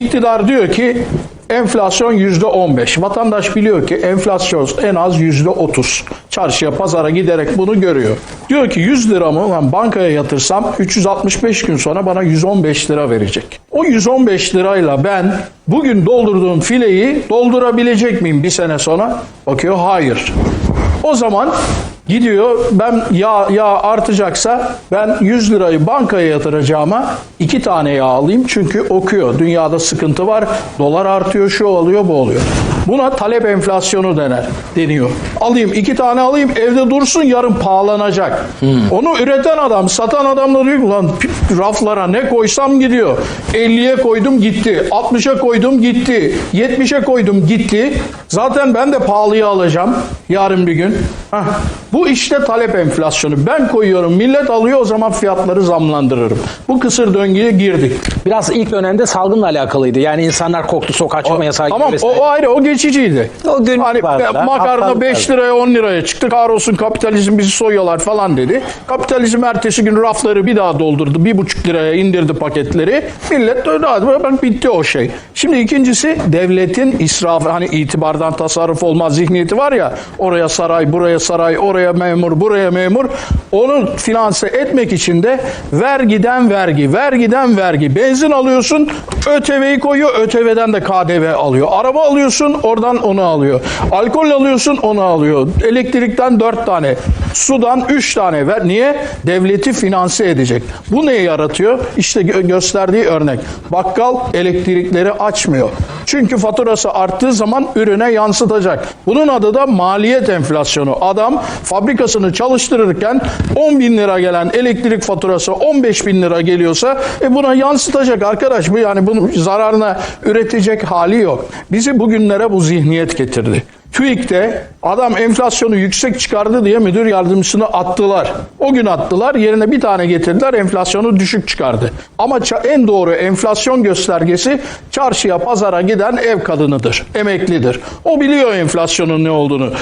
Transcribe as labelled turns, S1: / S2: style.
S1: İktidar diyor ki enflasyon yüzde 15. Vatandaş biliyor ki enflasyon en az yüzde 30. Çarşıya pazara giderek bunu görüyor. Diyor ki 100 liramı ben bankaya yatırsam 365 gün sonra bana 115 lira verecek. O 115 lirayla ben bugün doldurduğum fileyi doldurabilecek miyim bir sene sonra? Bakıyor hayır. O zaman Gidiyor ben yağ, yağ artacaksa ben 100 lirayı bankaya yatıracağıma iki tane yağ alayım çünkü okuyor. Dünyada sıkıntı var. Dolar artıyor, şu oluyor, bu oluyor. Buna talep enflasyonu dener, deniyor. Alayım iki tane alayım evde dursun yarın pahalanacak. Onu üreten adam, satan adam da diyor ki lan pi- raflara ne koysam gidiyor. 50'ye koydum gitti. 60'a koydum gitti. 70'e koydum gitti. Zaten ben de pahalıya alacağım yarın bir gün. Hah, bu işte talep enflasyonu. Ben koyuyorum, millet alıyor o zaman fiyatları zamlandırırım. Bu kısır döngüye girdik.
S2: Biraz ilk dönemde salgınla alakalıydı. Yani insanlar korktu sokağa çıkma yasağı gibi
S1: Tamam
S2: vesaire.
S1: o, o ayrı o geçiciydi.
S2: O günlük
S1: hani
S2: vardı da,
S1: makarna
S2: haftalık
S1: 5
S2: vardı.
S1: liraya 10 liraya çıktı. Kahrolsun kapitalizm bizi soyuyorlar falan dedi. Kapitalizm ertesi gün rafları bir daha doldurdu. Bir buçuk liraya indirdi paketleri. Millet de öyle ben bitti o şey. Şimdi ikincisi devletin israfı hani itibardan tasarruf olmaz zihniyeti var ya oraya saray buraya saray oraya memur buraya memur onu finanse etmek için de vergiden vergi vergiden vergi. Benzin alıyorsun ÖTV'yi koyuyor ÖTV'den de KDV alıyor. Araba alıyorsun oradan onu alıyor. Alkol alıyorsun onu alıyor. Elektrikten dört tane sudan üç tane ver. Niye? Devleti finanse edecek. Bu neyi yaratıyor? İşte gö- gösterdiği örnek. Bakkal elektrikleri açmıyor çünkü faturası arttığı zaman ürüne yansıtacak bunun adı da maliyet enflasyonu adam fabrikasını çalıştırırken 10 bin lira gelen elektrik faturası 15 bin lira geliyorsa e buna yansıtacak arkadaş bu yani bunun zararına üretecek hali yok. Bizi bugünlere bu zihniyet getirdi. TÜİK'te adam enflasyonu yüksek çıkardı diye müdür yardımcısını attılar. O gün attılar yerine bir tane getirdiler enflasyonu düşük çıkardı. Ama en doğru enflasyon göstergesi çarşıya pazara giden ev kadınıdır, emeklidir. O biliyor enflasyonun ne olduğunu.